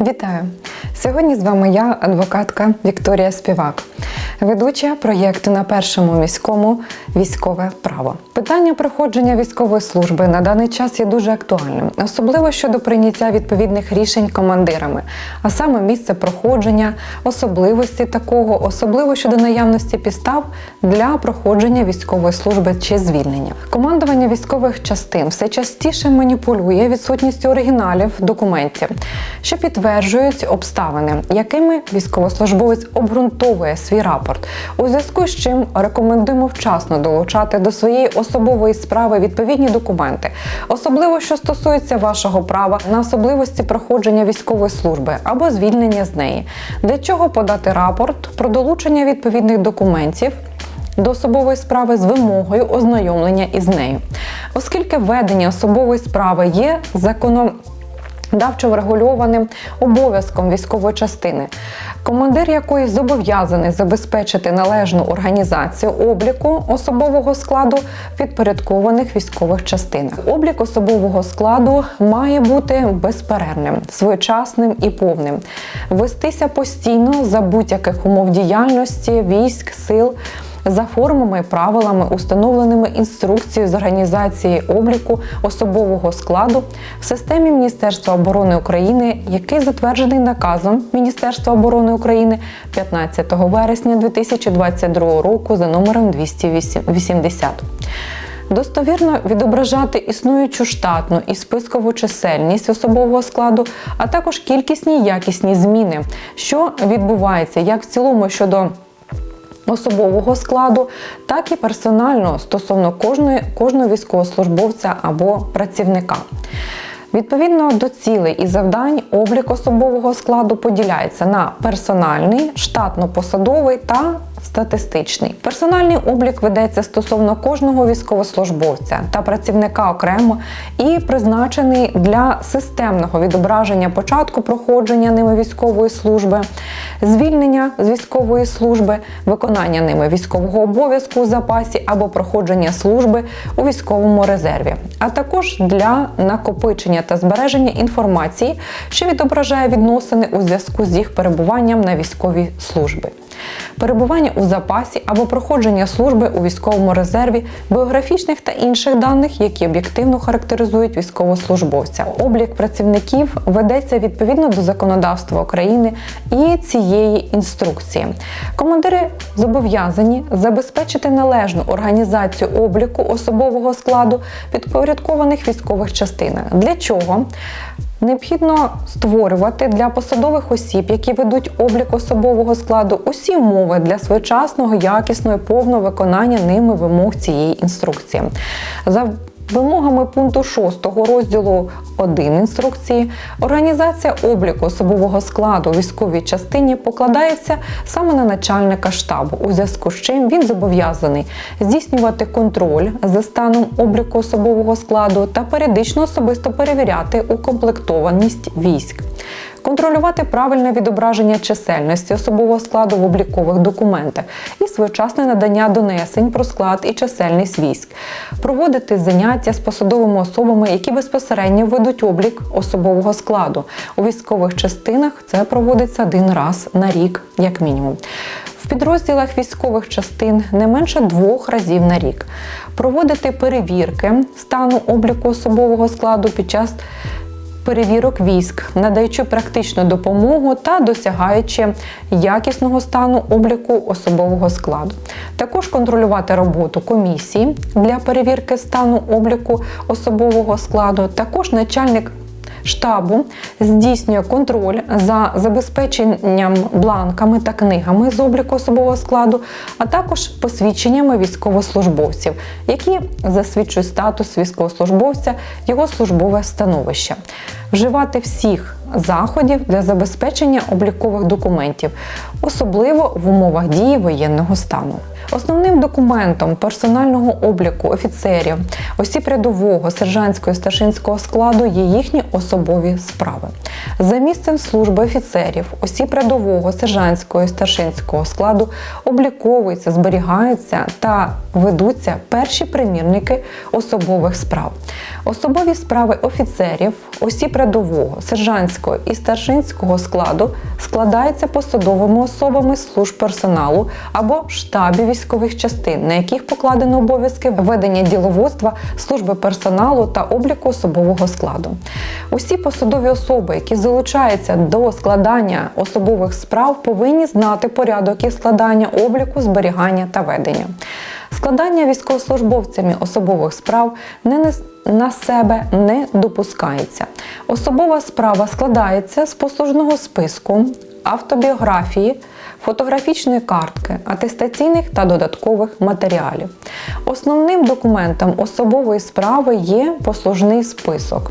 Вітаю! Сьогодні з вами я, адвокатка Вікторія Співак, ведуча проєкту на першому міському військове право. Питання проходження військової служби на даний час є дуже актуальним, особливо щодо прийняття відповідних рішень командирами, а саме місце проходження, особливості такого, особливо щодо наявності підстав для проходження військової служби чи звільнення. Командування військових частин все частіше маніпулює відсутністю оригіналів документів, що підтверджують обставини, якими військовослужбовець обґрунтовує свій рапорт. У зв'язку з чим рекомендуємо вчасно долучати до своєї особової справи відповідні документи, особливо що стосується вашого права на особливості проходження військової служби або звільнення з неї, для чого подати рапорт про долучення відповідних документів до особової справи з вимогою ознайомлення із нею, оскільки ведення особової справи є законом. Давчо врегульованим обов'язком військової частини, командир якої зобов'язаний забезпечити належну організацію обліку особового складу підпорядкованих військових частинах. Облік особового складу має бути безперервним, своєчасним і повним, вестися постійно за будь-яких умов діяльності військ, сил за формами, правилами, установленими інструкцією з організації обліку особового складу в системі Міністерства оборони України, який затверджений наказом Міністерства оборони України 15 вересня 2022 року за номером 280. Достовірно відображати існуючу штатну і спискову чисельність особового складу, а також кількісні і якісні зміни, що відбуваються як в цілому щодо особового складу, так і персонально стосовно кожної, кожного військовослужбовця або працівника. Відповідно до цілей і завдань, облік особового складу поділяється на персональний, штатно-посадовий та статистичний. Персональний облік ведеться стосовно кожного військовослужбовця та працівника окремо і призначений для системного відображення початку проходження ними військової служби, звільнення з військової служби, виконання ними військового обов'язку у запасі або проходження служби у військовому резерві, а також для накопичення та збереження інформації, що відображає відносини у зв'язку з їх перебуванням на військовій службі. Перебування у запасі або проходження служби у військовому резерві, біографічних та інших даних, які об'єктивно характеризують військовослужбовця. Облік працівників ведеться відповідно до законодавства України і цієї інструкції. Командири зобов'язані забезпечити належну організацію обліку особового складу підпорядкованих військових частинах. Для чого? Необхідно створювати для посадових осіб, які ведуть облік особового складу, усі умови для своєчасного, якісного і повного виконання ними вимог цієї інструкції. За Вимогами пункту 6 розділу 1 інструкції організація обліку особового складу у військовій частині покладається саме на начальника штабу, у зв'язку з чим він зобов'язаний здійснювати контроль за станом обліку особового складу та періодично особисто перевіряти укомплектованість військ контролювати правильне відображення чисельності особового складу в облікових документах і своєчасне надання донесень про склад і чисельність військ, проводити заняття з посадовими особами, які безпосередньо ведуть облік особового складу. У військових частинах це проводиться один раз на рік, як мінімум. В підрозділах військових частин не менше двох разів на рік проводити перевірки стану обліку особового складу під час перевірок військ, надаючи практичну допомогу та досягаючи якісного стану обліку особового складу. Також контролювати роботу комісії для перевірки стану обліку особового складу. Також начальник штабу здійснює контроль за забезпеченням бланками та книгами з обліку особового складу, а також посвідченнями військовослужбовців, які засвідчують статус військовослужбовця, його службове становище. Вживати всіх заходів для забезпечення облікових документів, особливо в умовах дії воєнного стану. Основним документом персонального обліку офіцерів, осіб рядового, сержантського і старшинського складу є їхні особові справи. За місцем служби офіцерів, осіб рядового, сержантського і старшинського складу обліковуються, зберігаються та ведуться перші примірники особових справ. Особові справи офіцерів, осіб рядового, сержантського і старшинського складу складаються посадовими особами служб персоналу або штабів військових частин, на яких покладено обов'язки ведення діловодства, служби персоналу та обліку особового складу. Усі посадові особи, які залучаються до складання особових справ, повинні знати порядок їх складання, обліку, зберігання та ведення. Складання військовослужбовцями особових справ не на себе не допускається. Особова справа складається з послужного списку, автобіографії, фотографічної картки, атестаційних та додаткових матеріалів. Основним документом особової справи є послужний список.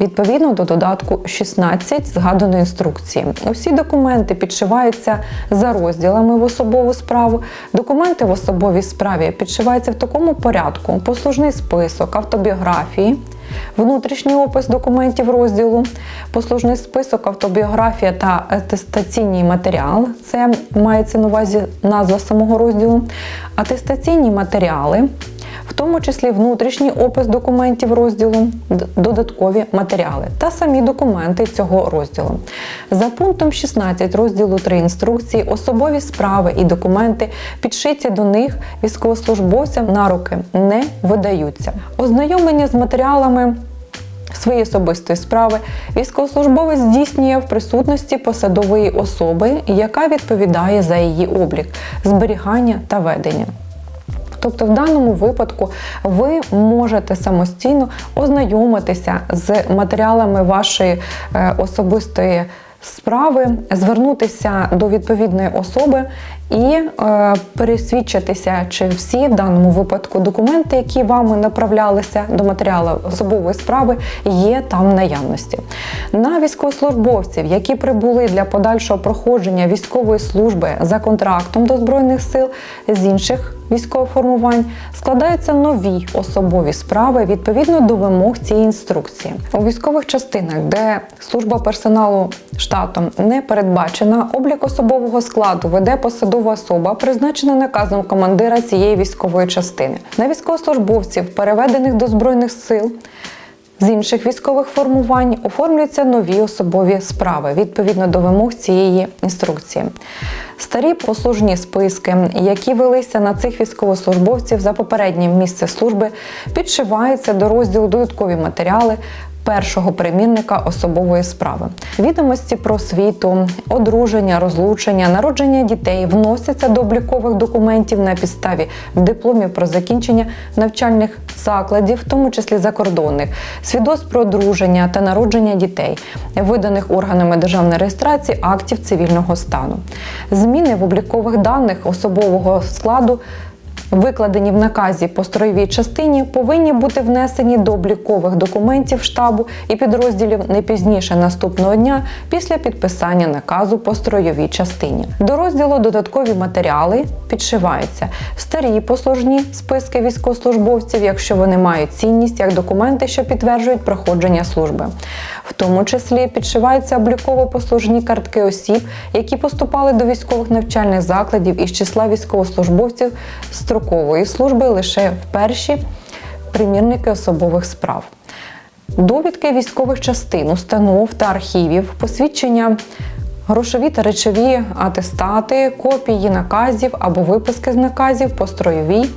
Відповідно до додатку 16 згаданої інструкції. Усі документи підшиваються за розділами в особову справу. Документи в особовій справі підшиваються в такому порядку: послужний список, автобіографії, внутрішній опис документів розділу, послужний список, автобіографія та атестаційний матеріал. Це мається на увазі назва самого розділу, атестаційні матеріали в тому числі внутрішній опис документів розділу, додаткові матеріали та самі документи цього розділу. За пунктом 16 розділу 3 інструкції особові справи і документи, підшиті до них військовослужбовцям на руки, не видаються. Ознайомлення з матеріалами Свої особистої справи військовослужбовець здійснює в присутності посадової особи, яка відповідає за її облік, зберігання та ведення. Тобто, в даному випадку ви можете самостійно ознайомитися з матеріалами вашої е, особистої справи, звернутися до відповідної особи і е, пересвідчитися, чи всі в даному випадку документи, які вами направлялися до матеріалу особової справи, є там наявності. На військовослужбовців, які прибули для подальшого проходження військової служби за контрактом до збройних сил з інших військових формувань, складаються нові особові справи відповідно до вимог цієї інструкції. У військових частинах, де служба персоналу штатом не передбачена, облік особового складу веде посадова особа, призначена наказом командира цієї військової частини. На військовослужбовців, переведених до збройних сил. З інших військових формувань оформлюються нові особові справи відповідно до вимог цієї інструкції. Старі послужні списки, які велися на цих військовослужбовців за попереднім місце служби, підшиваються до розділу додаткові матеріали. Першого примірника особової справи відомості про освіту, одруження, розлучення, народження дітей вносяться до облікових документів на підставі дипломів про закінчення навчальних закладів, в тому числі закордонних, свідоцтв про одруження та народження дітей, виданих органами державної реєстрації актів цивільного стану. Зміни в облікових даних особового складу. Викладені в наказі по строєвій частині повинні бути внесені до облікових документів штабу і підрозділів не пізніше наступного дня після підписання наказу по строєвій частині. До розділу додаткові матеріали підшиваються старі послужні списки військовослужбовців, якщо вони мають цінність як документи, що підтверджують проходження служби. В тому числі підшиваються обліково-послужні картки осіб, які поступали до військових навчальних закладів із числа військовослужбовців строкової служби лише в перші примірники особових справ. Довідки військових частин, установ та архівів, посвідчення грошові та речові атестати, копії наказів або виписки з наказів по строєвій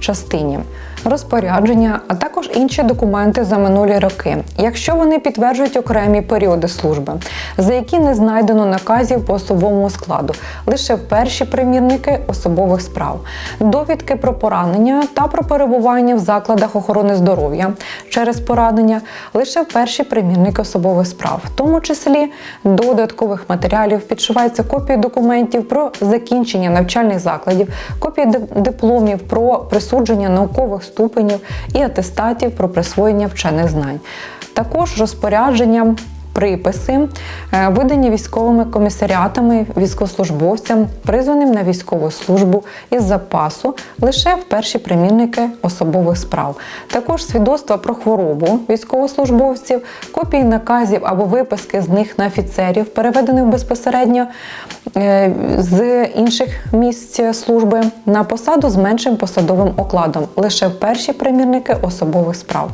частині, розпорядження, а також інші документи за минулі роки, якщо вони підтверджують окремі періоди служби, за які не знайдено наказів по особовому складу, лише перші примірники особових справ, довідки про поранення та про перебування в закладах охорони здоров'я через поранення, лише перші примірники особових справ, в тому числі до додаткових матеріалів підшиваються копії документів про закінчення навчальних закладів, копії дипломів про присудження наукових ступенів і атестатів про присвоєння вчених знань. Також розпорядження приписи, е, видані військовими комісаріатами військовослужбовцям, призваним на військову службу із запасу лише в перші примірники особових справ. Також свідоцтва про хворобу військовослужбовців, копії наказів або виписки з них на офіцерів, переведених безпосередньо е, з інших місць служби на посаду з меншим посадовим окладом лише в перші примірники особових справ.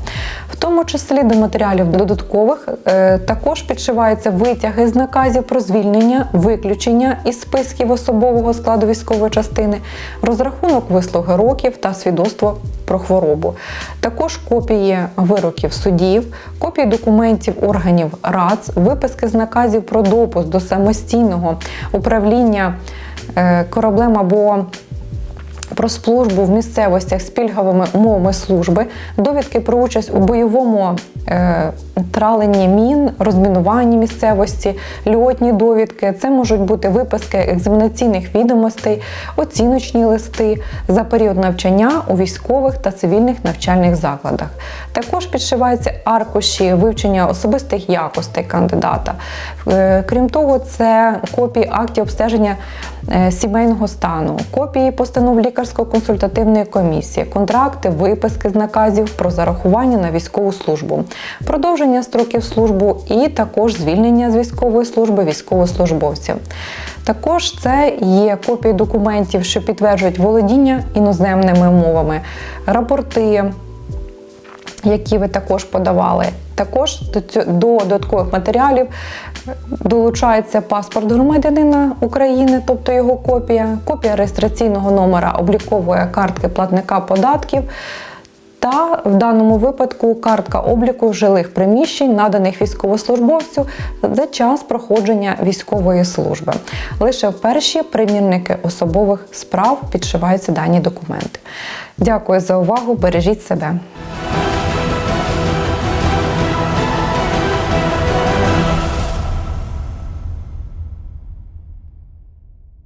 В тому числі до матеріалів додаткових е, також підшиваються витяги з наказів про звільнення, виключення із списків особового складу військової частини, розрахунок вислуги років та свідоцтво про хворобу. Також копії вироків судів, копії документів органів РАЦ, виписки з наказів про допуск до самостійного управління е, кораблем або про службу в місцевостях з пільговими умовами служби, довідки про участь у бойовому траленні мін, розмінуванні місцевості, льотні довідки. Це можуть бути виписки екзаменаційних відомостей, оціночні листи за період навчання у військових та цивільних навчальних закладах. Також підшиваються аркуші вивчення особистих якостей кандидата. Е, Крім того, це копії актів обстеження е, сімейного стану, копії постанов лікарсько-консультативної комісії, контракти, виписки з наказів про зарахування на військову службу, продовження строків службу і також звільнення з військової служби військовослужбовців. Також це є копії документів, що підтверджують володіння іноземними мовами, рапорти, які ви також подавали. Також до цю- до додаткових матеріалів долучається паспорт громадянина України, тобто його копія, копія реєстраційного номера облікової картки платника податків. Та в даному випадку картка обліку жилих приміщень, наданих військовослужбовцю за час проходження військової служби. Лише в перші примірники особових справ підшиваються дані документи. Дякую за увагу! Бережіть себе!